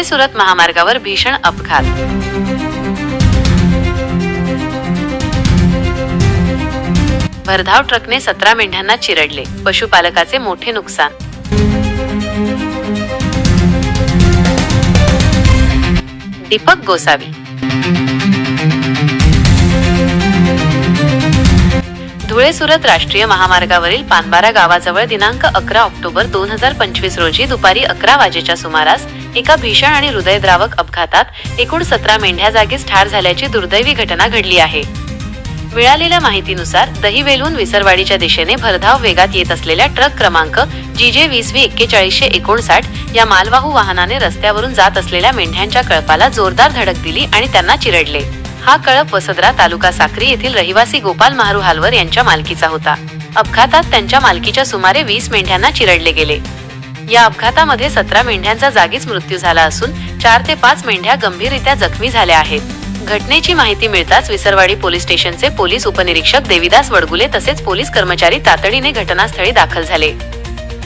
धुळे सुरत महामार्गावर भीषण अपघात. भरधाव ट्रकने सतरा मेंढ्यांना चिरडले. पशुपालकाचे मोठे नुकसान. दीपक गोसावी. धुळे सुरत राष्ट्रीय महामार्गावरील पानबारा गावाजवळ दिनांक अकरा ऑक्टोबर दोन हजार पंचवीस रोजी दुपारी अकरा वाजेच्या सुमारास एका भीषण आणि हृदयद्रावक अपघातात एकूण सतरा मेंढ्या जागीच ठार झाल्याची दुर्दैवी घटना घडली आहे. मिळालेल्या माहितीनुसार दहिवेलहून विसरवाडीच्या दिशेने भरधाव वेगात येत असलेल्या ट्रक क्रमांक जी जे वीस वी एक्केचाळीसशे एकोणसाठ या मालवाहू वाहनाने रस्त्यावरून जात असलेल्या मेंढ्यांच्या कळपाला जोरदार धडक दिली आणि त्यांना चिरडले. हा कळप वसदरा तालुका साक्री येथील रहिवासी गोपाल महारू हालवर यांच्या मालकीचा होता. अपघातात त्यांच्या मालकीच्या सुमारे वीस मेंढ्यांना चिरडले गेले. या अपघातामध्ये सतरा मेंढ्यांचा जागीच मृत्यू झाला असून चार ते पाच मेंढ्या गंभीररित्या जखमी झाल्या आहेत. घटनेची माहिती मिळताच विसरवाडी पोलीस स्टेशनचे पोलीस उपनिरीक्षक देविदास वडगुले तसेच पोलीस कर्मचारी तातडीने घटनास्थळी दाखल झाले.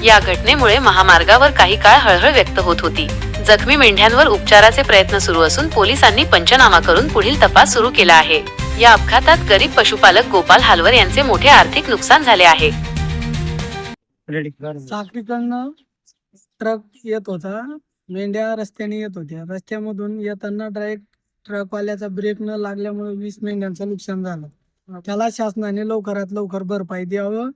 या घटनेमुळे महामार्गावर काही काळ हळहळ व्यक्त होत होती. जखमी मेंढ्यांवर उपचाराचे प्रयत्न सुरू असून पोलिसांनी पंचनामा करून पुढील तपास सुरू केला आहे. या अपघातात गरीब पशुपालक गोपाल हालवर यांचे मोठे आर्थिक नुकसान झाले आहे. ट्रक येत होता. मेंढ्या रस्त्याने येत होत्या. रस्त्यामधून येताना डायरेक्ट ट्रकवाल्याचा ब्रेक न लागल्यामुळे वीस मेंढ्यांचं नुकसान झालं. त्याला शासनाने लवकरात लवकर भरपाई द्यावं.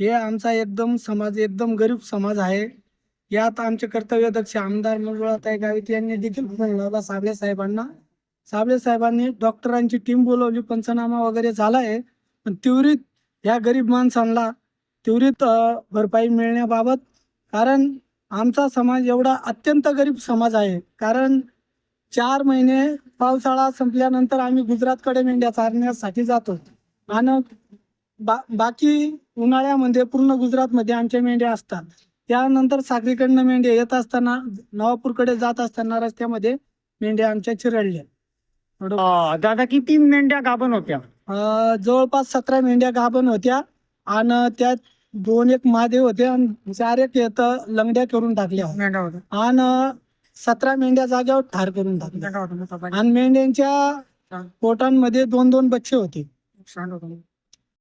हे आमचा एकदम समाज एकदम गरीब समाज आहे. यात आमचे कर्तव्यदक्ष आमदार मंजुळाताई गावित यांनी देखील फोन लावला साबळे साहेबांना. साबळे साहेबांनी डॉक्टरांची टीम बोलवली पंचनामा वगैरे झाला आहे पण त्वरित ह्या गरीब माणसांना त्वरित भरपाई मिळण्याबाबत कारण आमचा समाज एवढा अत्यंत गरीब समाज आहे. कारण चार महिने पावसाळा संपल्यानंतर आम्ही गुजरातकडे मेंढ्या चारण्यासाठी जातो. आणि बा बाकी उन्हाळ्यामध्ये पूर्ण गुजरातमध्ये आमच्या मेंढ्या असतात. त्यानंतर सागरीकडनं मेंढ्या येत असताना नवापूरकडे जात असताना रस्त्यामध्ये मेंढ्या आमच्या चिरडल्या. अं, दादा किती मेंढ्या गाभण होत्या? अ, जवळपास सतरा मेंढ्या गाभण होत्या आणि त्यात दोन एक मादे होते आणि चार एक येत लंगड्या करून टाकल्या. मेंढ्या होत्या. आणि सतरा मेंढ्या जाग्यावर ठार करून टाकल्या. मेंढ्या होत्या आणि मेंढ्यांच्या पोटांमध्ये दोन दोन बच्चे होतं.